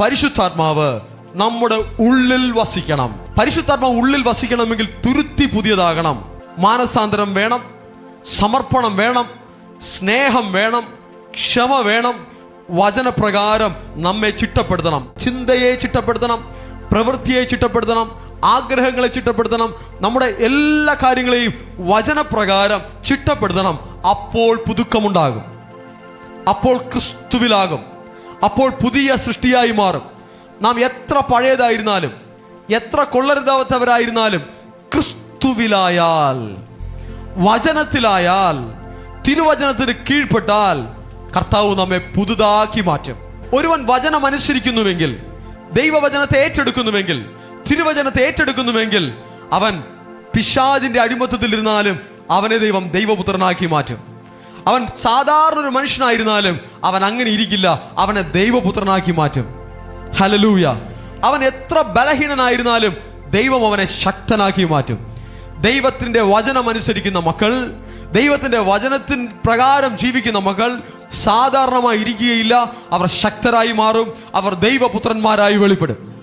പരിശുദ്ധാത്മാവ് നമ്മുടെ ഉള്ളിൽ വസിക്കണം. പരിശുദ്ധാത്മാവ് ഉള്ളിൽ വസിക്കണമെങ്കിൽ തുരുത്തി പുതിയതാകണം. മാനസാന്തരം വേണം സമർപ്പണം വേണം സ്നേഹം വേണം ക്ഷമ വേണം വചനപ്രകാരം നമ്മെ ചിട്ടപ്പെടുത്തണം. ചിന്തയെ ചിട്ടപ്പെടുത്തണം പ്രവൃത്തിയെ ചിട്ടപ്പെടുത്തണം ആഗ്രഹങ്ങളെ ചിട്ടപ്പെടുത്തണം നമ്മുടെ എല്ലാ കാര്യങ്ങളെയും വചനപ്രകാരം ചിട്ടപ്പെടുത്തണം. അപ്പോൾ പുതുക്കമുണ്ടാകും. അപ്പോൾ ക്രിസ്തുവിലാകും. അപ്പോൾ പുതിയ സൃഷ്ടിയായി മാറും. നാം എത്ര പഴയതായിരുന്നാലും എത്ര കൊള്ളരുതാവത്തവരായിരുന്നാലും ക്രിസ്തുവിലായാൽ വചനത്തിലായാൽ തിരുവചനത്തിന് കീഴ്പ്പെട്ടാൽ കർത്താവ് നമ്മെ പുതുതാക്കി മാറ്റും. ഒരുവൻ വചനം അനുസരിക്കുന്നുവെങ്കിൽ ദൈവവചനത്തെ ഏറ്റെടുക്കുന്നുവെങ്കിൽ തിരുവചനത്തെ ഏറ്റെടുക്കുന്നുവെങ്കിൽ അവൻ പിശാജിന്റെ അടിമത്തത്തിലിരുന്നാലും അവനെ ദൈവം ദൈവപുത്രനാക്കി മാറ്റും. അവൻ സാധാരണ ഒരു മനുഷ്യനായിരുന്നാലും അവൻ അങ്ങനെ ഇരിക്കില്ല. അവനെ ദൈവപുത്രനാക്കി മാറ്റും. ഹലലൂയ അവൻ എത്ര ബലഹീനനായിരുന്നാലും ദൈവം അവനെ ശക്തനാക്കി മാറ്റും. ദൈവത്തിന്റെ വചനം അനുസരിക്കുന്ന മക്കൾ ദൈവത്തിന്റെ വചനത്തിൻ പ്രകാരം ജീവിക്കുന്ന മക്കൾ സാധാരണമായി ഇരിക്കുകയില്ല. അവർ ശക്തരായി മാറും. അവർ ദൈവപുത്രന്മാരായി വെളിപ്പെടും.